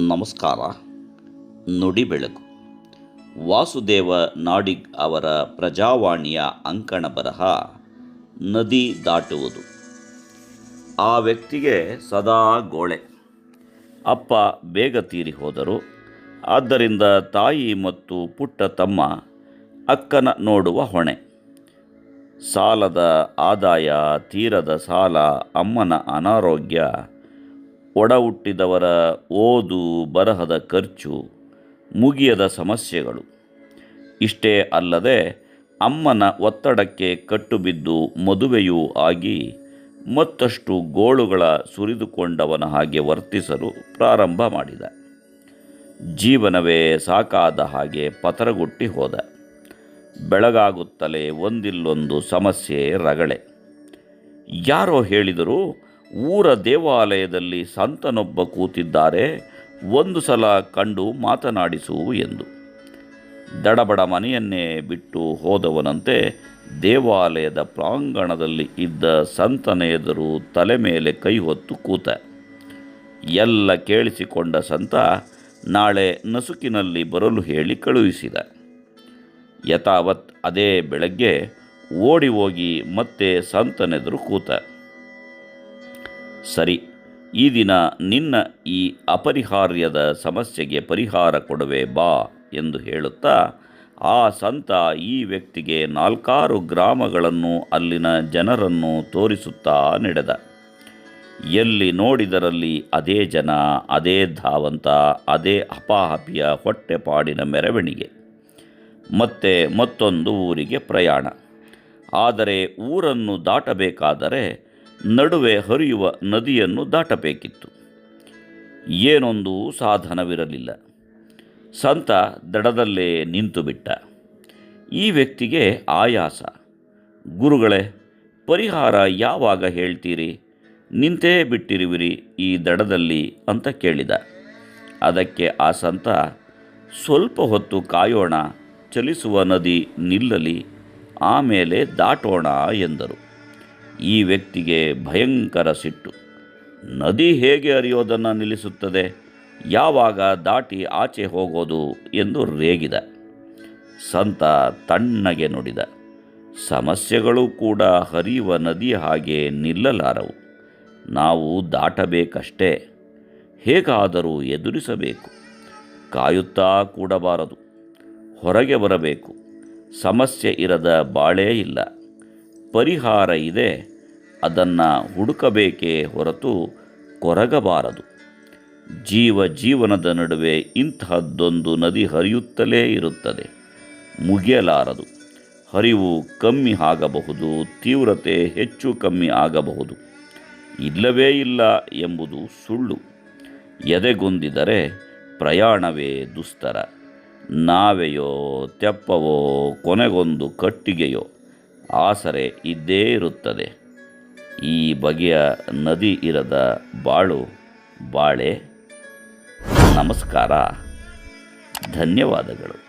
ನಮಸ್ಕಾರ. ನುಡಿ ಬೆಳಕು. ವಾಸುದೇವ ನಾಡಿಗ್ ಅವರ ಪ್ರಜಾವಾಣಿಯ ಅಂಕಣ ಬರಹ ನದಿ ದಾಟುವುದು. ಆ ವ್ಯಕ್ತಿಗೆ ಸದಾ ಗೋಳೆ. ಅಪ್ಪ ಬೇಗ ತೀರಿ ಹೋದರು. ಆದ್ದರಿಂದ ತಾಯಿ ಮತ್ತು ಪುಟ್ಟ ತಮ್ಮ ಅಕ್ಕನ ನೋಡುವ ಹೊಣೆ. ಸಾಲದ ಆದಾಯ, ತೀರದ ಸಾಲ, ಅಮ್ಮನ ಅನಾರೋಗ್ಯ ಒಡ ಹುಟ್ಟಿದವರ ಓದು, ಬರಹದ ಖರ್ಚು, ಮುಗಿಯದ ಸಮಸ್ಯೆಗಳು. ಇಷ್ಟೇ ಅಲ್ಲದೆ ಅಮ್ಮನ ಒತ್ತಡಕ್ಕೆ ಕಟ್ಟುಬಿದ್ದು ಮದುವೆಯೂ ಆಗಿ ಮತ್ತಷ್ಟು ಗೋಳುಗಳ ಸುರಿದುಕೊಂಡವನ ಹಾಗೆ ವರ್ತಿಸಲು ಪ್ರಾರಂಭ ಮಾಡಿದ. ಜೀವನವೇ ಸಾಕಾದ ಹಾಗೆ ಪತರಗುಟ್ಟಿ ಹೋದ. ಬೆಳಗಾಗುತ್ತಲೇ ಒಂದಿಲ್ಲೊಂದು ಸಮಸ್ಯೆ ರಗಳೆ. ಯಾರೋ ಹೇಳಿದರು ಊರ ದೇವಾಲಯದಲ್ಲಿ ಸಂತನೊಬ್ಬ ಕೂತಿದ್ದಾರೆ, ಒಂದು ಸಲ ಕಂಡು ಮಾತನಾಡಿಸು ಎಂದು. ದಡಬಡ ಮನೆಯನ್ನೇ ಬಿಟ್ಟು ಹೋದವನಂತೆ ದೇವಾಲಯದ ಪ್ರಾಂಗಣದಲ್ಲಿ ಇದ್ದ ಸಂತನ ಎದುರು ತಲೆ ಮೇಲೆ ಕೈ ಹೊತ್ತು ಕೂತ. ಎಲ್ಲ ಕೇಳಿಸಿಕೊಂಡ ಸಂತ ನಾಳೆ ನಸುಕಿನಲ್ಲಿ ಬರಲು ಹೇಳಿ ಕಳುಹಿಸಿದ. ಯಥಾವತ್ ಅದೇ ಬೆಳಗ್ಗೆ ಓಡಿ ಹೋಗಿ ಮತ್ತೆ ಸಂತನೆದುರು ಕೂತ. ಸರಿ, ಈ ದಿನ ನಿನ್ನ ಈ ಅಪರಿಹಾರ್ಯದ ಸಮಸ್ಯೆಗೆ ಪರಿಹಾರ ಕೊಡುವೆ ಬಾ ಎಂದು ಹೇಳುತ್ತಾ, ಆ ಸಂತ ಈ ವ್ಯಕ್ತಿಗೆ ನಾಲ್ಕಾರು ಗ್ರಾಮಗಳನ್ನು ಅಲ್ಲಿನ ಜನರನ್ನು ತೋರಿಸುತ್ತಾ ನಡೆದ. ಎಲ್ಲಿ ನೋಡಿದರಲ್ಲಿ ಅದೇ ಜನ, ಅದೇ ಧಾವಂತ, ಅದೇ ಅಪಾಹಪಿಯ ಹೊಟ್ಟೆಪಾಡಿನ ಮೆರವಣಿಗೆ. ಮತ್ತೆ ಮತ್ತೊಂದು ಊರಿಗೆ ಪ್ರಯಾಣ. ಆದರೆ ಊರನ್ನು ದಾಟಬೇಕಾದರೆ ನಡುವೆ ಹರಿಯುವ ನದಿಯನ್ನು ದಾಟಬೇಕಿತ್ತು. ಏನೊಂದು ಸಾಧನವಿರಲಿಲ್ಲ. ಸಂತ ದಡದಲ್ಲೇ ನಿಂತುಬಿಟ್ಟ. ಈ ವ್ಯಕ್ತಿಗೆ ಆಯಾಸ. ಗುರುಗಳೇ, ಪರಿಹಾರ ಯಾವಾಗ ಹೇಳ್ತೀರಿ? ನಿಂತೇ ಬಿಟ್ಟಿರುವಿರಿ ಈ ದಡದಲ್ಲಿ ಅಂತ ಕೇಳಿದ. ಅದಕ್ಕೆ ಆ ಸಂತ, ಸ್ವಲ್ಪ ಹೊತ್ತು ಕಾಯೋಣ, ಚಲಿಸುವ ನದಿ ನಿಲ್ಲಲಿ, ಆಮೇಲೆ ದಾಟೋಣ ಎಂದರು. ಈ ವ್ಯಕ್ತಿಗೆ ಭಯಂಕರ ಸಿಟ್ಟು. ನದಿ ಹೇಗೆ ಅರಿಯೋದನ್ನು ನಿಲ್ಲಿಸುತ್ತದೆ? ಯಾವಾಗ ದಾಟಿ ಆಚೆ ಹೋಗೋದು ಎಂದು ರೇಗಿದ. ಸಂತ ತಣ್ಣಗೆ ನುಡಿದ. ಸಮಸ್ಯೆಗಳು ಕೂಡ ಹರಿಯುವ ನದಿ ಹಾಗೆ ನಿಲ್ಲಲಾರವು. ನಾವು ದಾಟಬೇಕಷ್ಟೇ. ಹೇಗಾದರೂ ಎದುರಿಸಬೇಕು. ಕಾಯುತ್ತಾ ಕೂಡಬಾರದು. ಹೊರಗೆ ಬರಬೇಕು. ಸಮಸ್ಯೆ ಇರದ ಬಾಳೇ ಇಲ್ಲ. ಪರಿಹಾರ ಇದೆ, ಅದನ್ನು ಹುಡುಕಬೇಕೇ ಹೊರತು ಕೊರಗಬಾರದು. ಜೀವ ಜೀವನದ ನಡುವೆ ಇಂತಹದ್ದೊಂದು ನದಿ ಹರಿಯುತ್ತಲೇ ಇರುತ್ತದೆ, ಮುಗಿಯಲಾರದು. ಹರಿವು ಕಮ್ಮಿ ಆಗಬಹುದು, ತೀವ್ರತೆ ಹೆಚ್ಚು ಕಮ್ಮಿ ಆಗಬಹುದು. ಇಲ್ಲವೇ ಇಲ್ಲ ಎಂಬುದು ಸುಳ್ಳು. ಎದೆಗೊಂದಿದರೆ ಪ್ರಯಾಣವೇ ದುಸ್ತರ. ನಾವೆಯೋ ತೆಪ್ಪವೋ ಕೊನೆಗೊಂದು ಕಟ್ಟಿಗೆಯೋ. ಆಸರೆ ಇದ್ದೇ ಇರುತ್ತದೆ. ಈ ಬಗೆಯ ನದಿ ಇರದ ಬಾಳು ಬಾಳೆ. ನಮಸ್ಕಾರ. ಧನ್ಯವಾದಗಳು.